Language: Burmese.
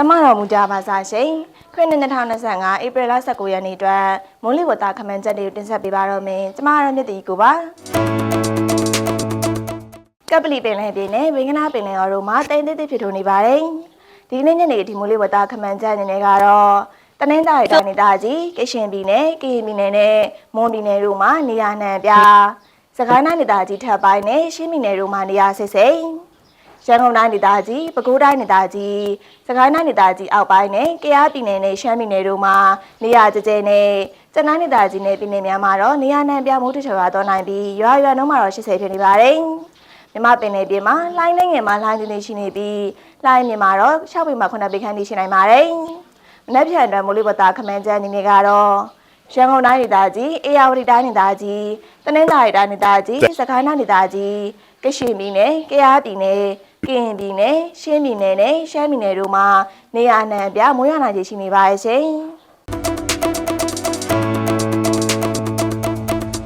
ကျမတော်မူကြပါစားရှင်ခရစ်နှစ်2025ဧပြီလ19ရက်နေ့အတွက်မိုးလေဝသခန့်မှန်းချက်တွေကိုတင်ဆက်ပေးပါတော့မယ်ကျမတို့မြစ်တီကိုပါကပလီပင်လယ်ပြင်နဲ့ဝင်းကနာပင်လယ်ရော်တို့မှာတိမ်တိတ်တိတ်ဖြစ်ထွန်းနေပါတယ်ဒီကနေ့ညနေဒီမိုးလေဝသခန့်မှန်းချက်အနေနဲ့ကတော့တနင်္သာရီတိုင်းဒေသကြီးကရှင်ပြည်နယ်ကရင်ပြည်နယ်နဲ့မွန်ပြည်နယ်တို့မှာနေရာနှံပြစကိုင်းတိုင်းဒေသကြီးထပ်ပိုင်းနဲ့ရှမ်းပြည်နယ်တို့မှာနေရာဆစ်စိမ် ရန်ကုန်တိုင်းဒေသကြီးပဲခူးတိုင်းဒေသကြီးစကိုင်းတိုင်းဒေသကြီးအောက်ပိုင်းနဲ့ကယားပြည်နယ်နဲ့ရှမ်းပြည်နယ်တို့မှာနေရာကျကျနဲ့ကျန်တိုင်းဒေသကြီးနဲ့ပြည်နယ်များမှာတော့နေရာနှံပြမှုတချို့ရွာသွန်းနိုင်ပြီးရွာရွာနှုန်းမှာတော့80ဖြစ်နေပါတယ်။မြမပင်နယ်ပြည်မှာလှိုင်းနဲ့ငယ်မှာလှိုင်းနေရှိနေပြီးလှိုင်းမြင်မှာတော့6ပေမှာ9ပေခန့်နေရှိနိုင်ပါတယ်။မနက်ဖြန်အတွက်မိုးလေဝသခမန်းကျန်းအနေနဲ့ကတော့ရန်ကုန်တိုင်းဒေသကြီးအေရဝတီတိုင်းဒေသကြီးတနင်္သာရီတိုင်းဒေသကြီးစကိုင်းတိုင်းဒေသကြီးကရှိပြည်နယ်ကယားပြည်နယ် ကရင်ပြည်နယ်ရှမ်းပြည်နယ်နဲ့ရှမ်းပြည်နယ်တို့မှာနေရာအနှံ့အပြားမိုးရွာနိုင်ခြေရှိနေပါရဲ့ရှင်။